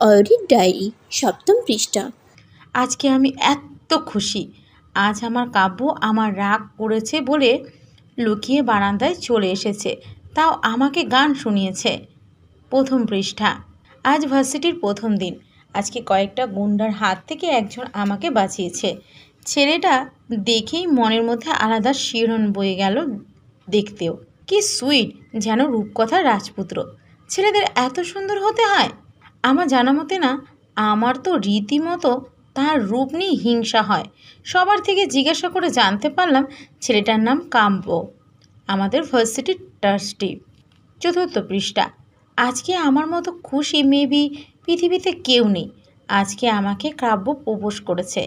অয়রির diary, সপ্তম পৃষ্ঠা। আজকে আমি এত খুশি। আজ আমার কাব্য আমার রাগ করেছে বলে লুকিয়ে বারান্দায় চলে এসেছে। তাও আমাকে গান শুনিয়েছে। প্রথম পৃষ্ঠা। আজ ভার্সিটির প্রথম দিন। আজকে কয়েকটা গুন্ডার হাত থেকে একজন আমাকে বাঁচিয়েছে। ছেলেটা দেখেই মনের মধ্যে আলাদা শিরণ বয়ে গেল দেখতেও। কি সুইট যেন রূপকথা রাজপুত্র। ছেলেদের এত সুন্দর হতে হয়? আমার জানা মতে না, আমার তো রীতিমতো তার রূপ নিয়ে হিংসা হয়। সবার থেকে জিজ্ঞাসা করে জানতে পারলাম ছেলেটার নাম কাম্য আমাদের ভার্সিটির ট্রাস্টি। চতুর্থ পৃষ্ঠা। আজকে আমার মতো খুশি মেবি পৃথিবীতে কেউ নেই। আজকে আমাকে কাব্য প্রপোজ করেছে।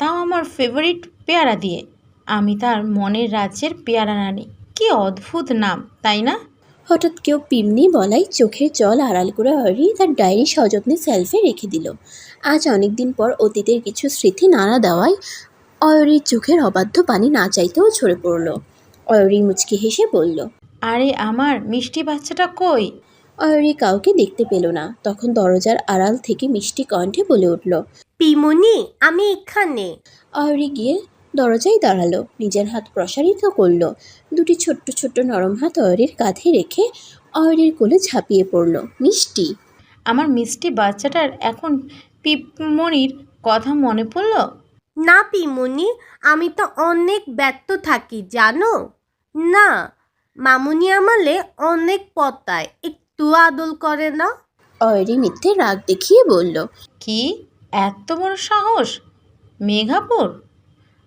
তাও আমার ফেভারিট পেয়ারা দিয়ে। আমি তার মনের রাজ্যের পেয়ারা রানী কি অদ্ভুত নাম, তাই না? হঠাৎ কেউ পিমনি বলাই চোখের জল আড়াল করে অয়রি তার ডায়েরি সযত্নে সেলফে রেখে দিল। আজ অনেক দিন পর অতীতের কিছু স্মৃতি নাড়া দেওয়ায় অয়রির চোখের অবাধ্য পানি না চাইতেও ঝরে পড়ল। অয়রি মুচকি হেসে বলল আরে আমার মিষ্টি বাচ্চাটা কই? অয়রি কাউকে দেখতে পেল না। তখন দরজার আড়াল থেকে মিষ্টি কণ্ঠে বলে উঠল পিমনি আমি এখানে। অয়রি গিয়ে দরজায় দাঁড়াল নিজের হাত প্রসারিত করল দুটি ছোট্ট ছোট্ট নরম হাত অয়রির কাঁধে রেখে অয়রির কোলে ঝাঁপিয়ে পড়ল। মিষ্টি। আমার মিষ্টি বাচ্চাটার এখন পিপমণির কথা মনে পড়ল? না পিমনি আমি তো অনেক ব্যস্ত থাকি জানো? না মামুনি আমালে অনেক পতায় একটু আদল করে না? অয়রি মিথ্যে রাগ দেখিয়ে বলল কি? এত বড় সাহস? মেঘাপুর?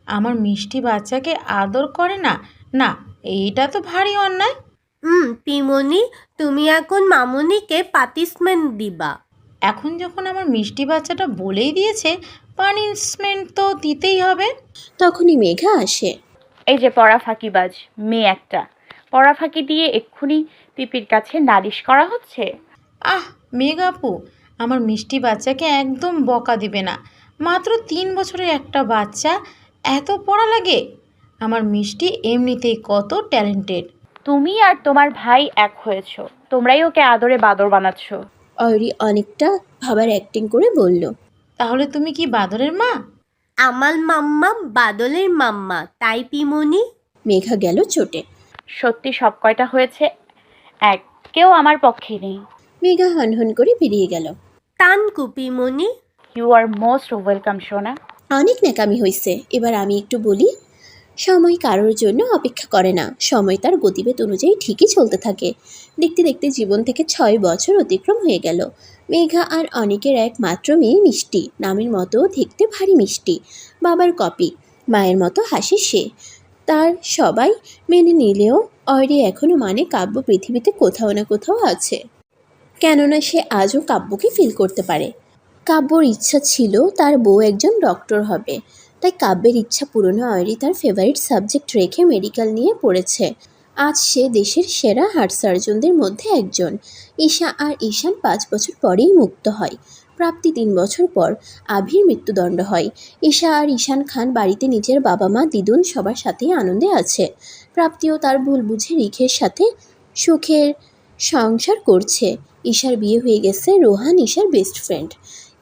আমার মিষ্টি বাচ্চাকে আদর করে না? না এইটা তো ভারী অন্যায়। হুম পিমনি তুমি এখন মামুনিকে পাটিসমেন্ট দিবা। এখন যখন আমার মিষ্টি বাচ্চাটা বলেই দিয়েছে পানিশমেন্ট তো দিতেই হবে। তখনই মেঘা আসে। এই যে পড়া ফাঁকিবাজ মেয়ে একটা। পড়া ফাঁকি দিয়ে এক্ষুনি পিপির কাছে নালিশ করা হচ্ছে? আহ মেঘাপু আমার মিষ্টি বাচ্চাকে একদম বকা দিবে না। মাত্র তিন বছরের একটা বাচ্চা এত পড়া লাগে? আমার মিষ্টি এমনিতেই কত ট্যালেন্টেড। তুমি আর তোমার ভাই এক হয়েছো। তোমরাই ওকে আদরে বাদর বানাচ্ছ। অয়রি অনেকটা ভাবার অ্যাক্টিং করে বলল। তাহলে তুমি কি বাদরের মা? আমার মাম্মা বাদলের মাম্মা তাই পিমনি? মেঘা গেল চোটে। সত্যি সব কয়টা হয়েছে? এক কেউ আমার পক্ষে নেই। মেঘা হনহন করে বেরিয়ে গেল। Thank you Pimoni? You are most welcome সোনা। অনেক ন্যাকামি হয়েছে এবার আমি একটু বলি, সময় কারোর জন্য অপেক্ষা করে না। সময় তার গতিবেদ অনুযায়ী ঠিকই চলতে থাকে। দেখতে দেখতে জীবন থেকে ছয় বছর অতিক্রম হয়ে গেল। মেঘা আর অনেকের একমাত্র মেয়ে মিষ্টি। নামের মতো দেখতে ভারী মিষ্টি। বাবার কপি। মায়ের মতো হাসি সে। তার সবাই মেনে নিলেও অয়রি এখনও মানে কাব্য পৃথিবীতে কোথাও না কোথাও আছে। কেননা সে আজও কাব্যকে ফিল করতে পারে। কাব্যর ইচ্ছা ছিল তার বউ একজন ডক্টর হবে। তাই কাব্যের ইচ্ছা পূরণে অয়রি তার ফেভারিট সাবজেক্ট রেখে মেডিকেল নিয়ে পড়েছে। আজ সে দেশের সেরা হার্ট সার্জনদের মধ্যে একজন। ঈশা আর ঈশান পাঁচ বছর পরেই মুক্ত হয়। প্রাপ্তি তিন বছর পর আভির মৃত্যুদণ্ড হয়। ঈশা আর ঈশান খান বাড়িতে নিজের বাবা মা দিদুন সবার সাথেই আনন্দে আছে। প্রাপ্তিও তার ভুল বুঝে রিখের সাথে সুখের সংসার করছে। ঈশার বিয়ে হয়ে গেছে রোহান, ঈশার বেস্ট ফ্রেন্ড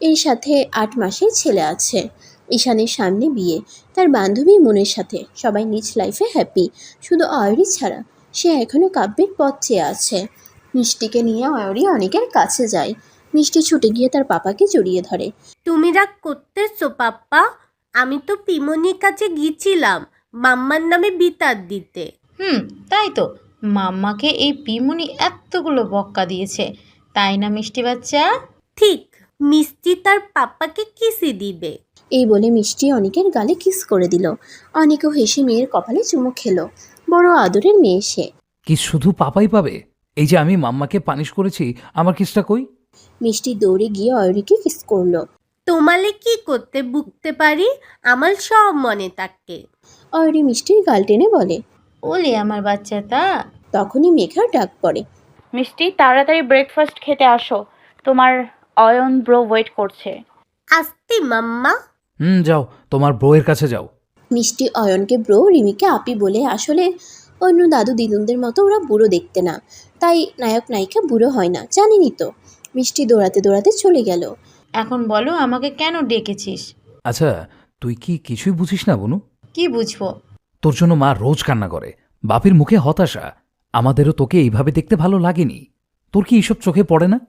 এর সাথে আট মাসের ছেলে আছে। ঈশানের সামনে বিয়ে। তার বান্ধবী মনের সাথে। সবাই নিজ লাইফে হ্যাপি শুধু অয়রি ছাড়া সে এখনও কাব্যের পথ চেয়ে আছে। মিষ্টিকে নিয়ে অয়রি অনেকের কাছে যায়। মিষ্টি ছুটে গিয়ে তার পাপাকে জড়িয়ে ধরে। তুমি রাগ করতেছো পাপ্পা? আমি তো পিমনির কাছে গিয়েছিলাম মাম্মার নামে বিতার দিতে। হুম তাই তো। মাম্মাকে এই পিমুনি এতগুলো বক্কা দিয়েছে। তাই না মিষ্টি বাচ্চা? ঠিক মিষ্টি তার পাপ্পাকে কিসি দিবে? এই বলে মিষ্টি অনেকের গালে কিস করে দিল। অনেকেও হেসে মেয়ের কপালে চুমু খেলো। বড় আদরের মেয়ে সে। কি শুধু পাপাই পাবে? এই যে আমি মাম্মাকে পানিশ করেছি আমার কিসটা কই? মিষ্টি দৌড়ে গিয়ে অয়রিকে কিস করল। তোমালে কি করতে বুকতে পারি? আমার সব মনে থাকে। অয়রি মিষ্টির গাল টেনে বলে ওলে আমার বাচ্চাটা। তখনই মেঘার ডাক পড়ে। মিষ্টি তাড়াতাড়ি ব্রেকফাস্ট খেতে আসো। তোমার অয়ন ব্রো ওয়েট করছে। আসতি মাম্মা। হুম যাও তোমার বউয়ের কাছে যাও। মিষ্টি অয়নকে ব্রো রিমিকে আপি বলে আসলে অন্য দাদু দিদুনদের মতো ওরা বুড়ো দেখতে না। তাই নায়ক নায়িকা বুড়ো হয় না জানেনই তো। মিষ্টি দৌড়াতে দৌড়াতে চলে গেল। এখন বলো আমাকে কেন ডেকেছিস? আচ্ছা তুই কি কিছুই বুঝিস না বনু? কি বুঝব? তোর জন্য মা রোজ কান্না করে। বাপের মুখে হতাশা। আমাদেরও তোকে এইভাবে দেখতে ভালো লাগেনি। তোর কি এইসব চোখে পড়ে না?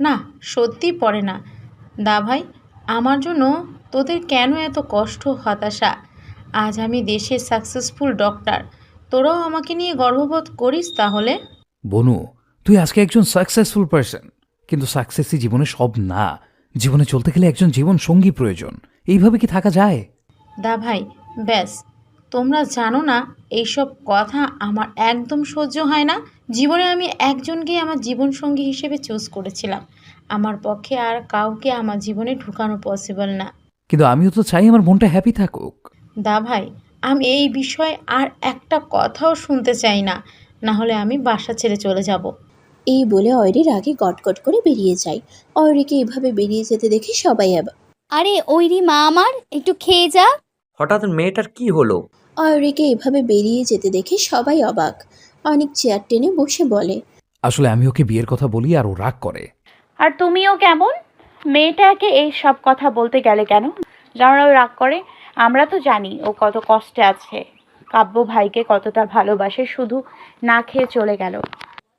না সত্যি পড়ে না। দা ভাই আমার জন্য তোদের কেন এত কষ্ট হতাশা? আজ আমি দেশের সাকসেসফুল ডক্টর তোরাও আমাকে নিয়ে গর্ববোধ করিস তাহলে? বনু তুই আজকে একজন সাকসেসফুল পার্সন কিন্তু সাকসেসই জীবনে সব না। জীবনে চলতে গেলে একজন জীবন সঙ্গী প্রয়োজন। এইভাবে কি থাকা যায়? দা ভাই ব্যাস। তোমরা জানো না এইসব কথা আমার একদম সহ্য হয় না। জীবনে আমি একজনকেই আমার জীবনসঙ্গী হিসেবে চুজ করেছিলাম। আমার পক্ষে আর কাউকে আমার জীবনে ঢুকানো পসিবল না। কিন্তু আমিও তো চাই আমার মনটা হ্যাপি থাকুক। দা ভাই আমি এই বিষয়ে আর একটা কথাও শুনতে চাই না। না হলে আমি বাসা ছেড়ে চলে যাব। এই বলে অয়রি রাগে গটগট করে বেরিয়ে যায়। অয়রিকে এভাবে বেরিয়ে যেতে দেখে সবাই আবার আরে ওইরি মা আমার একটু খেয়ে যা। হঠাৎ মেয়েটার কি হলো? অয়রিকে এভাবে বেরিয়ে যেতে দেখে সবাই অবাক। অনেক চেয়ার টেনে বসে বলে আসলে আমি ওকে বিয়ের কথা বলি আর ও রাগ করে। আর তুমিও কেমন? মেয়েটাকে এই সব কথা বলতে গেলে কেন? যেন ও রাগ করে? আমরা তো জানি ও কত কষ্টে আছে। কাব্য ভাইকে কতটা ভালোবাসে শুধু না খেয়ে চলে গেল।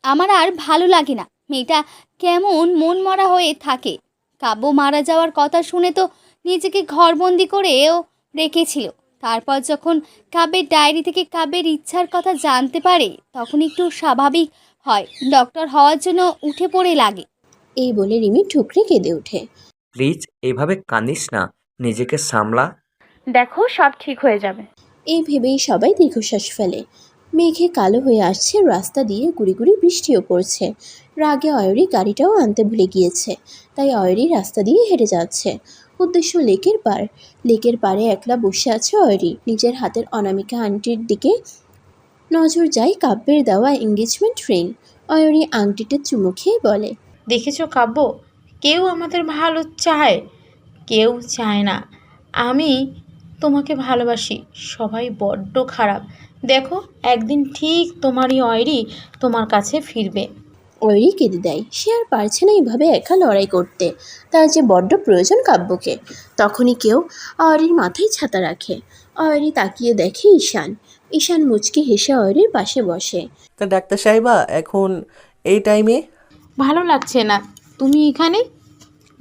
আমার আর ভালো লাগে না। মেয়েটা কেমন মন মরা হয়ে থাকে। কাব্য মারা যাওয়ার কথা শুনে তো নিজেকে ঘরবন্দি করেও রেখেছিল। তারপর যখন কাব্যের ডায়েরি থেকে কাব্যের ইচ্ছার কথা জানতে পারে তখন একটু স্বাভাবিক হয়। ডক্টর হওয়ার জন্য উঠে পড়ে লাগে। এই বলে রিমি ঠুকরে কেঁদে ওঠে। প্লিজ এভাবে কাঁদিস না। নিজেকে সামলা। দেখো সব ঠিক হয়ে যাবে। এই ভেবেই সবাই দীর্ঘশ্বাস ফেলে। মেঘে কালো হয়ে আসছে রাস্তা দিয়ে গুড়ি গুড়ি বৃষ্টিও পড়ছে। রাগে অয়রি গাড়িটাও আনতে ভুলে গিয়েছে। তাই অয়রি রাস্তা দিয়ে হেঁটে যাচ্ছে। উদ্দেশ্য লেকের পার। লেকের পাড়ে একলা বসে আছে অয়রি। নিজের হাতের অনামিকা আংটির দিকে নজর যায় কাব্যের দেওয়া এঙ্গেজমেন্ট রিং অয়রি আংটিটা চুমু খেয়ে বলে, দেখেছ কাব্য? কেউ আমাদের ভালো চায়। কেউ চায় না। আমি তোমাকে ভালোবাসি। সবাই বড্ড খারাপ। দেখো, একদিন ঠিক তোমারই অয়রি তোমার কাছে ফিরবে। অয়রি কেঁদে দেয় সে আর পারছে না এইভাবে একা লড়াই করতে। তার যে বড্ড প্রয়োজন কাব্যকে। তখনই কেউ অয়রির মাথায় ছাতা রাখে। অয়রি তাকিয়ে দেখে ঈশান। ঈশান মুচকি হেসে অয়রির পাশে বসে। তা ডাক্তার সাহেবা এখন এই টাইমে ভালো লাগছে না। তুমি এখানে?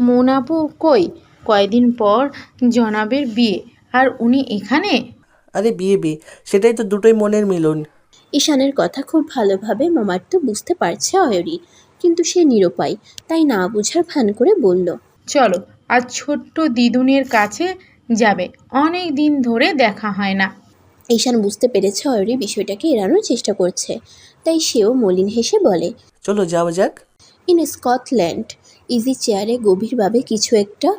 মোনাপু কই? কয়দিন পর জনাবের বিয়ে। আর উনি এখানে? আরে বিয়ে বিয়ে। সেটাই তো দুটোই মনের মিলন। ঈশানের কথা খুব ভালোভাবে মামার্থ বুঝতে পারছে অয়রি কিন্তু সে নিরুপায় তাই না বুঝার ভান করে বলল চলো আজ ছোট্ট দিদুনের কাছে যাবে অনেক দিন ধরে দেখা হয় না। ঈশান বুঝতে পেরেছে অয়রি বিষয়টাকে এড়ানোর চেষ্টা করছে তাই সেও মলিন হেসে বলে চলো যাওয়া যাক। ইন স্কটল্যান্ড ইজি চেয়ারে গভীরভাবে কিছু একটা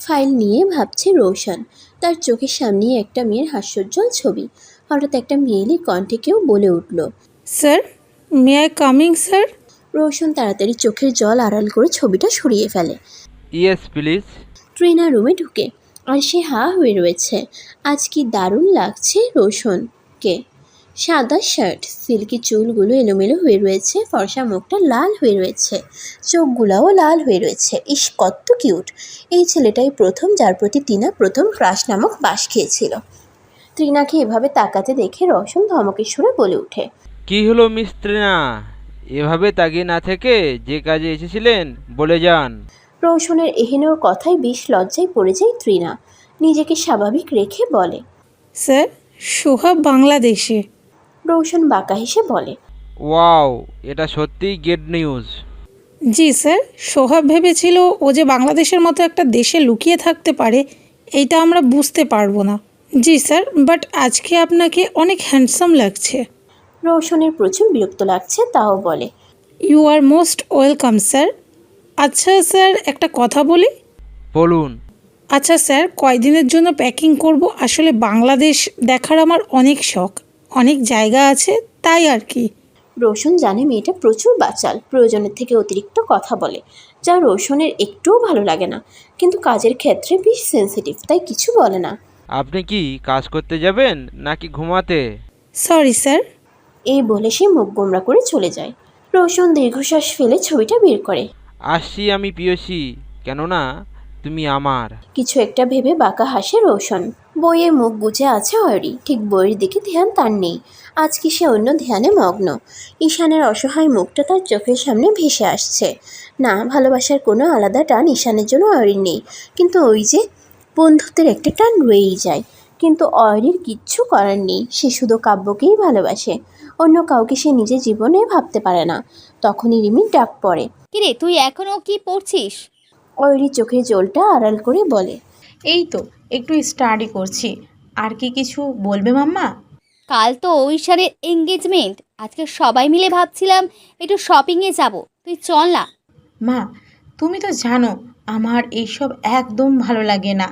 ফাইল নিয়ে ভাবছে রোশন তার চোখের সামনে একটা মেয়ের হাস্যোজ্জ্বল ছবি হঠাৎ একটা মেয়েলি কণ্ঠে কেউ বলে উঠল sir may I coming sir? Roshan তাড়াতাড়ি চোখের জল আড়াল করে ছবিটা সরিয়ে ফেলে। Yes please. ট্রিনা রুমে ঢুকে আর সে হা হয়ে রয়েছে। আজ কি দারুণ লাগছে রোশনকে। সাদা শার্ট সিল্কি চুলগুলো এলোমেলো হয়ে রয়েছে ফর্সা মুখটা লাল হয়ে রয়েছে চোখগুলাও লাল হয়ে রয়েছে। ইস কত কিউট। এই ছেলেটাই প্রথম যার প্রতি টিনা প্রথম ক্রাশ নামক বাস খেয়েছিল। ত্রিনাকে এভাবে তাকাতে দেখে রোশন ধমকের সুরে বলে ওঠে। কি হলো মিস ত্রিনা? এভাবে তাকিয়ে না থেকে যে কাজে এসেছিলেন বলে যান। রোশনের এহেনোর কথায় বেশ লজ্জায় পড়ে যায় ত্রিনা। নিজেকে স্বাভাবিক রেখে বলে স্যার সোহাব বাংলাদেশে। রোশন বাঁকা হেসে বলে ওয়াও এটা সত্যিই গেট নিউজ জি স্যার সোহাব ভেবেছিল ও যে বাংলাদেশের মতো একটা দেশে লুকিয়ে থাকতে পারে এইটা আমরা বুঝতে পারব না। জি স্যার বাট আজকে আপনাকে অনেক হ্যান্ডসাম লাগছে। রোশনের প্রচুর বিরক্ত লাগছে তাও বলে। You are most welcome sir. আচ্ছা স্যার একটা কথা বলি? বলুন। আচ্ছা স্যার কয়দিনের জন্য প্যাকিং করব? আসলে বাংলাদেশ দেখার আমার অনেক শখ অনেক জায়গা আছে তাই আর কি। রোশন জানে মেয়েটা প্রচুর বাচাল প্রয়োজনের থেকে অতিরিক্ত কথা বলে যা রোশনের একটুও ভালো লাগে না। কিন্তু কাজের ক্ষেত্রে বেশ সেন্সিটিভ তাই কিছু বলে না। আপনি কি কাজ করতে যাবেন নাকি ঘুমাতে? সরি স্যার এই বলে সে মুখ গোমরা করে চলে যায়। রোশন দীর্ঘশ্বাস ফেলে ছবিটা বের করে। আসছি আমি পিয়সী কেননা তুমি আমার। কিছু একটা ভেবে বাঁকা হাসে রোশন। বইয়ে মুখ গুজে আছে অয়রি ঠিক বইয়ের দিকে ধ্যান তার নেই। আজকে সে অন্য ধ্যানে মগ্ন? ঈশানের অসহায় মুখটা তার চোখের সামনে ভেসে আসছে। না ভালোবাসার কোনো আলাদা টান ঈশানের জন্য অয়রির নেই। কিন্তু ওই যে বন্ধুত্বের একটা টান রয়েই যায়। কিন্তু অয়রির কিচ্ছু করার নেই। সে শুধু কাব্যকেই ভালোবাসে। অন্য কাউকে সে নিজের জীবনে ভাবতে পারে না। তখনই রিমির ডাক পড়ে কিরে তুই এখনও কি পড়ছিস? অয়রির চোখের জলটা আড়াল করে বলে এই তো একটু স্টাডি করছি। আর কি কিছু বলবে মাম্মা? কাল তো ঐশারের এঙ্গেজমেন্ট আজকে সবাই মিলে ভাবছিলাম একটু শপিংয়ে যাব। তুই চল না। মা তুমি তো জানো আমার এইসব একদম ভালো লাগে না।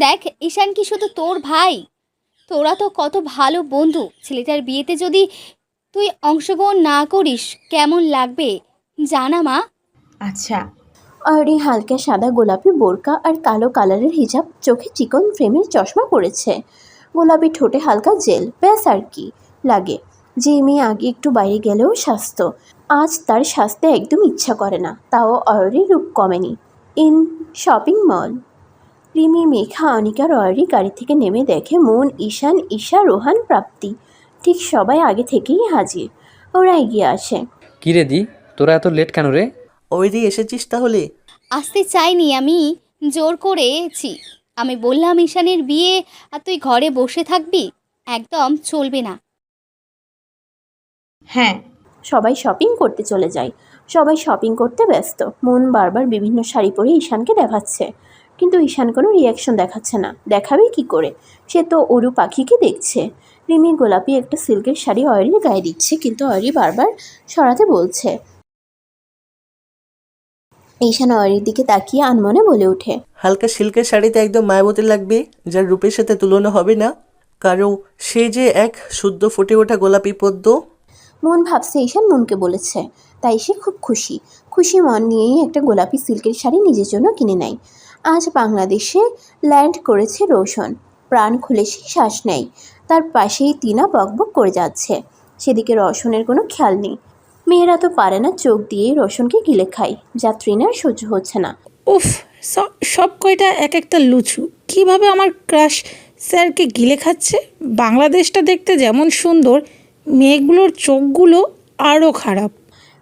দেখ, ঈশান কি শুধু তোর ভাই? তোরা তো কত ভালো বন্ধু। ছেলেটার বিয়েতে যদি তুই অংশগ্রহণ না করিস, কেমন লাগবে? জানা, মা। আচ্ছা। অয়রি হালকা সাদা গোলাপি বোরকা আর কালো কালারের হিজাব চোখে চিকন ফ্রেমের চশমা পড়েছে। গোলাপি ঠোঁটে হালকা জেল, ব্যাস আর কি লাগে। যে মেয়ে আগে একটু বাইরে গেলেও স্বাস্থ্য, আজ তার স্বাস্থ্যে একদম ইচ্ছা করে না, তাও অয়রির রূপ কমেনি। In, shopping mall. Rimi Megha Anika রয়রি গাড়ি থেকে নেমে দেখে মন ঈশান ঈশা রোহান প্রাপ্তি। ঠিক সবাই আগে থেকেই হাজির। ওরা এগিয়ে আসে। কি রে দি? তোরা এত লেট কেন রে? ওইরি এসেছিস তাহলে? আসতে চাইনি আমি জোর করেছি। আমি বললাম ঈশানের বিয়ে আর তুই ঘরে বসে থাকবি? একদম চলবে না। হ্যাঁ। সবাই শপিং করতে চলে যায়। সবাই শপিং করতে ব্যস্ত। মন বারবার বিভিন্ন শাড়ি পরে ঈশানকে দেখাচ্ছে। কিন্তু ঈশান কোনো রিয়াকশন দেখাচ্ছে না। দেখাবে কি করে? সে তো অরু পাখিকে দেখছে। রিমি গোলাপি একটা সিল্কের শাড়ি অয়রির গায়ে দিচ্ছে কিন্তু অয়রি বারবার সরাতে বলছে। ঈশান অয়রির দিকে তাকিয়ে আনমনে বলে ওঠে হালকা সিল্কের শাড়িতে একদম মায়াবতী লাগবে যার রূপের সাথে তুলনা হবে না। কারণ সে যে এক শুদ্ধ ফুটে ওঠা গোলাপি পদ্ম। মন ভাবছে ঈশান মনকে বলেছে তাই সে খুব খুশি। খুশি মন নিয়েই একটা গোলাপি সিল্কের শাড়ি নিজের জন্য কিনে নেয়। আজ বাংলাদেশে ল্যান্ড করেছে রোশন। প্রাণ খুলে সে শ্বাস নেয়। তার পাশেই তিনা বকবক করে যাচ্ছে। সেদিকে রোশনের কোনো খেয়াল নেই। মেয়েরা তো পারে না চোখ দিয়েই রোশনকে গিলে খায় যা তৃণার সহ্য হচ্ছে না। উফ সব কয়টা এক একটা লুচু। কীভাবে আমার ক্রাশ স্যারকে গিলে খাচ্ছে? বাংলাদেশটা দেখতে যেমন সুন্দর মেয়েগুলোর চোখগুলো আরও খারাপ।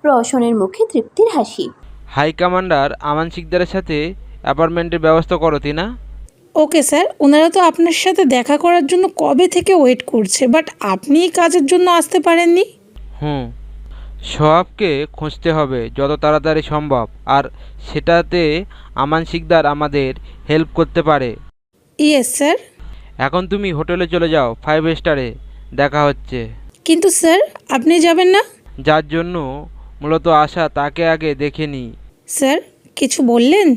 রোশনের মুখে তৃপ্তির হাসি। হাই কমান্ডার আমান শিকদারের সাথে অ্যাপার্টমেন্টের ব্যবস্থা করো না ওকে স্যার। ওনারা তো আপনার সাথে দেখা করার জন্য কবে থেকে ওয়েট করছে বাট আপনি কাজের জন্য আসতে পারেননি। হুম। সোহাবকে খুঁজতে হবে যত তাড়াতাড়ি সম্ভব আর সেটাতে আমান শিকদার আমাদের হেল্প করতে পারে। Yes sir. এখন তুমি হোটেলে চলে যাও ফাইভ স্টারে দেখা হচ্ছে। কিন্তু স্যার আপনি যাবেন না? যার জন্য মূলত আশা তাকে আগে দেখে নিই। স্যার কিছু বললেন?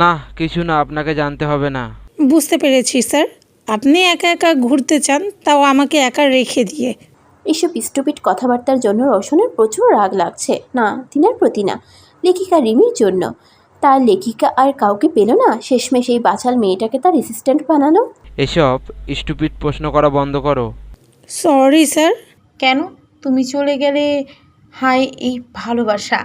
না কিছু না আপনাকে জানতে হবে না। বুঝতে পেরেছি স্যার। আপনি একা একা ঘুরতে চান তাও আমাকে একা রেখে দিয়ে। এসব স্টুপিড কথাবার্তার জন্য রোশনের প্রচুর রাগ লাগছে। না তিনার প্রতি না লেখিকা রিমির জন্য। তার লেখিকা আর কাউকে পেল না? শেষমেশ এই বাচাল মেয়েটাকে তার অ্যাসিস্ট্যান্ট বানালো? এসব স্টুপিড প্রশ্ন করা বন্ধ করো। Sorry sir. কেন? তুমি চলে গেলে হায় এই ভালোবাসা।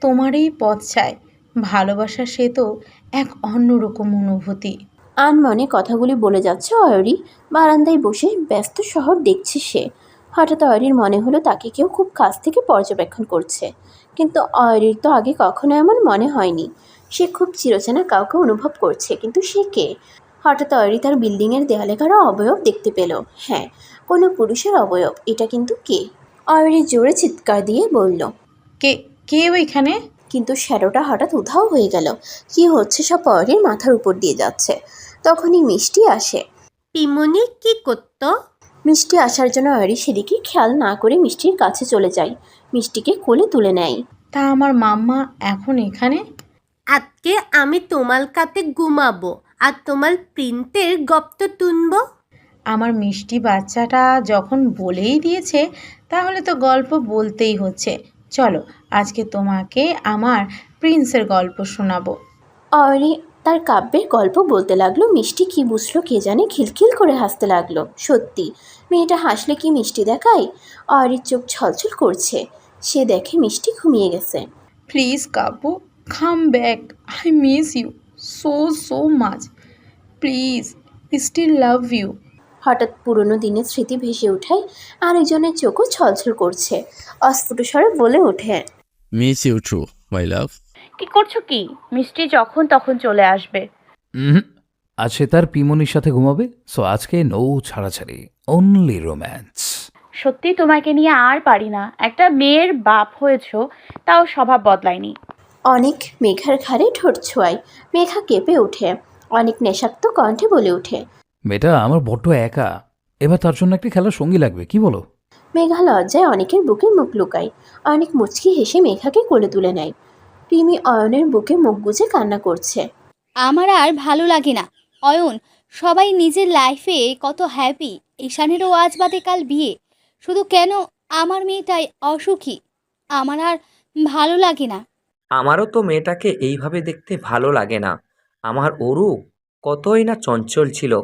তোমারই পথ চায় ভালোবাসা সে তো এক অন্যরকম অনুভূতি। আনমনে কথাগুলি বলে যাচ্ছে অয়রি। বারান্দায় বসে ব্যস্ত শহর দেখছে সে। হঠাৎ অয়রির মনে হলো তাকে কেউ খুব কাছ থেকে পর্যবেক্ষণ করছে। কিন্তু অয়রির তো আগে কখনো এমন মনে হয়নি। সে খুব চিরচেনা কাউকে অনুভব করছে কিন্তু সে কে? হঠাৎ অয়রি তার বিল্ডিংয়ের দেয়ালে কারও অবয়ব দেখতে পেল। হ্যাঁ কোনো পুরুষের অবয়ব। এটা কিন্তু কে? অয়রি জোরে চিৎকার দিয়ে বলল কে কে ওইখানে? কিন্তু শ্যাডোটা হঠাৎ উধাও হয়ে গেল। কি হচ্ছে সব অয়রির মাথার উপর দিয়ে যাচ্ছে। তখনই মিষ্টি আসে। পিমনি কি করত? মিষ্টি আসার জন্য অয়রি সেদিকে খেয়াল না করে মিষ্টির কাছে চলে যায়। মিষ্টিকে কোলে তুলে নেয়। তা আমার মাম্মা এখন এখানে? আজকে আমি তোমার কাতে ঘুমাবো আর তোমার প্রিন্টের গপ্ত তুনবো। আমার মিষ্টি বাচ্চাটা যখন বলেই দিয়েছে তাহলে তো গল্প বলতেই হচ্ছে। চলো আজকে তোমাকে আমার প্রিন্সের গল্প শোনাবো। অয়রি তার কাব্যের গল্প বলতে লাগল মিষ্টি কি বুঝলো কে জানে খিলখিল করে হাসতে লাগল। সত্যি মেয়েটা হাসলে কি মিষ্টি দেখায়? অয়রির চোখ ছলছল করছে। সে দেখে মিষ্টি ঘুমিয়ে গেছে। Please Kabbu come back I miss you so so much please still love you হঠাৎ পুরনো দিনের স্মৃতি ভেসে ওঠায় আরেকজনের চোখও ছলছল করছে। অস্ফুট স্বরে বলে ওঠে miss you too my love কি করছ কি? মিষ্টি যখন তখন চলে আসবে। আজ সে তার পিমনির সাথে ঘুমাবে সো আজকে নৌ ছাড়াছাড়ি অনলি রোম্যান্স সত্যি তোমাকে নিয়ে আর পারি না। একটা মেয়ের বাপ হয়েছো তাও স্বভাব বদলায়নি। অনেক মেঘার ঘাড়ে ঠোঁট ছোঁয়ায় মেঘা কেঁপে ওঠে অনেক নেশাক্ত কণ্ঠে বলে ওঠে মেয়েটা আমার বড্ড একা। এবার তার জন্য একটা খেলার সঙ্গী লাগবে কি বলো? মেঘা লজ্জায় অনেকের বুকে মুখ লুকায় অনেক মুচকি হেসে মেঘাকে কোলে তুলে নেয়। রিমি অয়নের বুকে মুখ গুজে কান্না করছে। আমার আর ভালো লাগে না। অয়ন সবাই নিজের লাইফে কত হ্যাপি ঈশানেরও আজ বাদে কাল বিয়ে। শুধু কেন আমার মেয়েটাই অসুখী? আমার আর ভালো লাগে না। আমারও তো মেয়েটাকে এইভাবে দেখতে ভালো লাগে না। আমার অরু কতই না চঞ্চল ছিল।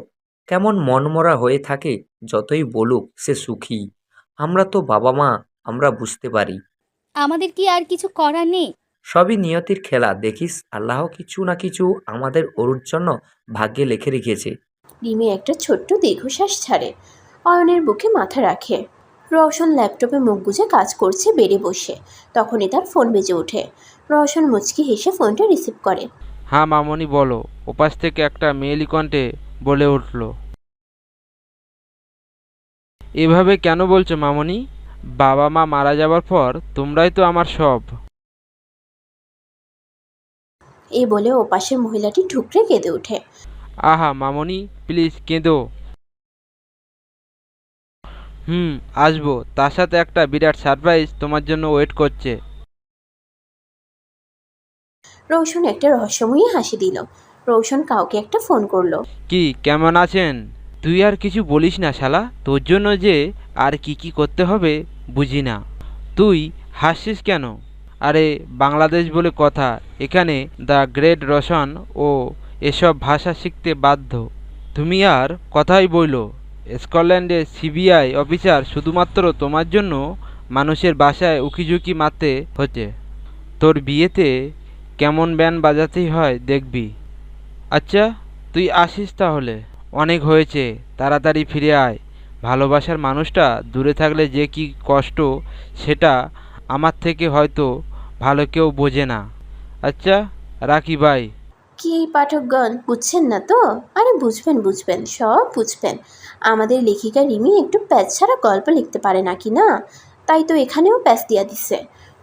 কেমন মনমরা হয়ে থাকে যতই বলুক সে সুখী। আমরা তো বাবা মা আমরা বুঝতে পারি। আমাদের কি আর কিছু করার নেই? সবই নিয়তির খেলা দেখিস আল্লাহ কিছু না কিছু আমাদের অরুর জন্য ভাগ্যে লেখে রেখেছে। রিমি একটা ছোট্ট দীর্ঘশ্বাস ছাড়ে। অয়নের বুকে মাথা রাখে। রওশন ল্যাপটপে মুখ গুজে কাজ করছে বেড়ে বসে। তখনই তার ফোন বেজে ওঠে। রওশন মুচকি হেসে ফোনটা রিসিভ করে। হ্যাঁ মামনি বলো ওপাশ থেকে একটা মেয়েলি কণ্ঠে বলে উঠল। এভাবে কেন বলছো মামনি? বাবা মা মারা যাবার পর তোমরাই তো আমার সব। এই বলে ওপাশের মহিলাটি ঠুকরে কেঁদে ওঠে। আহা মামনি প্লিজ কেঁদো। হুম আসব। তার সাথে একটা বিরাট সারপ্রাইজ তোমার জন্য ওয়েট করছে। রৌশন একটা রহস্যময়ী হাসি দিল। রৌশন কাউকে একটা ফোন করল। কি, কেমন আছেন? তুই আর কিছু বলিস না শালা, তোর জন্য যে আর কি কি করতে হবে বুঝি না। তুই হাসছিস কেন? আরে, বাংলাদেশ বলে কথা, এখানে দ্য গ্রেট রোশন ও এসব ভাষা শিখতে বাধ্য। তুমি আর কথাই বইলো স্কটল্যান্ডের সিবিআই অফিসার শুধুমাত্র তোমার জন্য মানুষের বাসায় উকিঝুঁকি মারতে হচ্ছে। তোর বিয়েতে কেমন ব্যান্ড বাজাতেই হয় দেখবি। আচ্ছা তুই আসিস তাহলে। অনেক হয়েছে, তাড়াতাড়ি ফিরে আয়। ভালোবাসার মানুষটা দূরে থাকলে যে কি কষ্ট, সেটা আমার থেকে হয়তো ভালো কেউ বোঝে না। আচ্ছা রাখি, বাই। কি পাঠকগণ, বুঝছেন না তো? আরে বুঝবেন বুঝবেন, সব বুঝবেন। আমাদের লেখিকা রিমি একটু প্যাচ ছাড়া গল্প লিখতে পারে নাকি না? তাই তো এখানেও প্যাচ দিয়া দিচ্ছে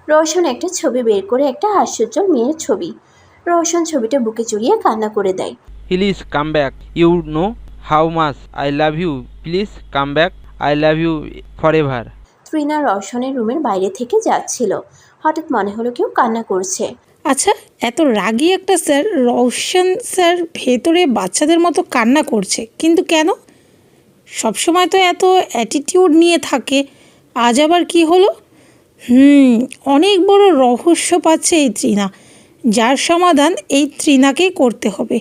রোশন একটা ছবি বের করে একটা হাস্যোজ্জ্বল মেয়ের ছবি। রোশন ছবিটা বুকে জড়িয়ে কান্না করে দেয়। Please come back. You know how much I love you. Please come back. I love you forever Trina রওশনের রুমের বাইরে থেকে যাচ্ছিল। হঠাৎ মনে হলো কেউ কান্না করছে। আচ্ছা এত রাগী একটা স্যার রওশন স্যার ভেতরে বাচ্চাদের মতো কান্না করছে। কিন্তু কেন? সবসময় তো এত অ্যাটিটিউড নিয়ে থাকে। আজ আবার কি হলো? হুম অনেক বড় রহস্য পাচ্ছে এই ত্রিনা। যার সমাধান এই ত্রিনাকেই করতে হবে।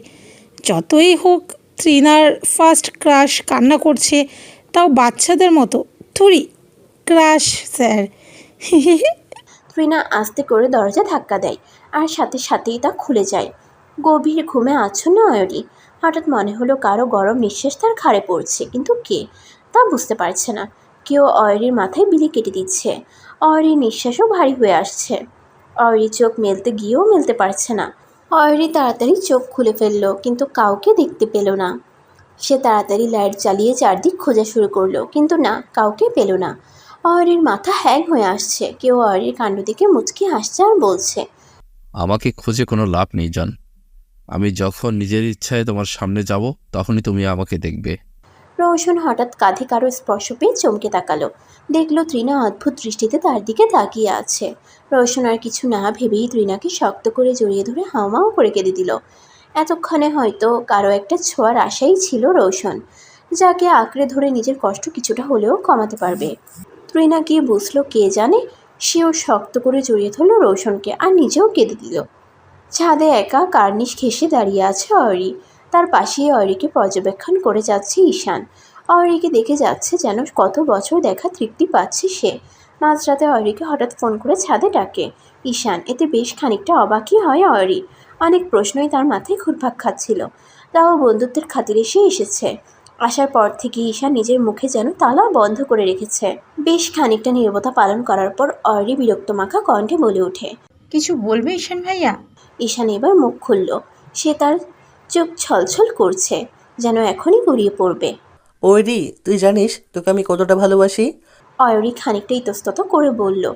যতই হোক, ত্রিনার ফার্স্ট ক্রাশ কান্না করছে, তাও বাচ্চাদের মতো। থুরি ক্রাশ স্যার। ত্রিনা আস্তে করে দরজা ধাক্কা দেয় আর সাথে সাথেই তা খুলে যায়। গভীর ঘুমে আচ্ছন্ন অয়রি হঠাৎ মনে হলো কারও গরম নিঃশ্বাস তার ঘাড়ে পড়ছে, কিন্তু কে? তা বুঝতে পারছে না। কেউ অয়রির মাথায় বিলি কেটে দিচ্ছে। অয়রির নিঃশ্বাসও ভারী হয়ে আসছে। অয়রি চোখ মেলতে গিয়েও মেলতে পারছে না। অয়রি তাড়াতাড়ি চোখ খুলে ফেলল, কিন্তু কাউকে দেখতে পেল না। সে তাড়াতাড়ি লাইট চালিয়ে চারদিক খোঁজা শুরু করল, কিন্তু না, কাউকে পেল না। অয়রির মাথা হ্যাং হয়ে আসছে, কেউ অয়রির কাণ্ড দিকে মুচকি হাসছে আর বলছে, আমাকে খুঁজে কোনো লাভ নেই, জান। আমি যখন নিজের ইচ্ছায় তোমার সামনে যাব, তখনই তুমি আমাকে দেখবে। রোশন হঠাৎ কাঁধে কারও স্পর্শ পেয়ে চমকে তাকালো। দেখল ত্রিনা অদ্ভুত দৃষ্টিতে তার দিকে তাকিয়ে আছে। রোশন আর কিছু না ভেবেই ত্রিনাকে শক্ত করে জড়িয়ে ধরে হাওমাও করে কেঁদে দিল। এতক্ষণে হয়তো কারও একটা ছোঁয়ার আশাই ছিল রোশন যাকে আঁকড়ে ধরে নিজের কষ্ট কিছুটা হলেও কমাতে পারবে। ত্রিনা কি বুঝলো কে জানে, সেও শক্ত করে জড়িয়ে ধরলো রোশনকে আর নিজেও কেঁদে দিল। ছাদে একা কার্নিশ ঘেঁষে দাঁড়িয়ে আছে অয়রি তার পাশেই অয়রিকে পর্যবেক্ষণ করে যাচ্ছে ঈশান। অয়রিকে দেখে যাচ্ছে যেন কত বছর দেখা তৃপ্তি পাচ্ছে সে। মাঝরাতে অয়রিকে হঠাৎ ফোন করে ছাদে ডাকে। ঈশান, এতে বেশ খানিকটা অবাকই হয় অয়রি অনেক প্রশ্নই তার মাথায় ঘুরপাক খাচ্ছিল। তাও বন্ধুত্বের খাতিরে সে এসেছে। আসার পর থেকে ঈশান নিজের মুখে যেন তালা বন্ধ করে রেখেছে। বেশ খানিকটা নীরবতা পালন করার পর অয়রি বিরক্ত মাখা কণ্ঠে বলে ওঠে, কিছু বলবে ঈশান ভাইয়া? ঈশান এবার মুখ খুলল। সে তার চোখ ছলছল করছে যেন এখনই গড়িয়ে পড়বে। ওইরি তুই জানিস তোকে আমি কতটা ভালোবাসি? অয়রি খানিকটা ইতস্তত করে বলল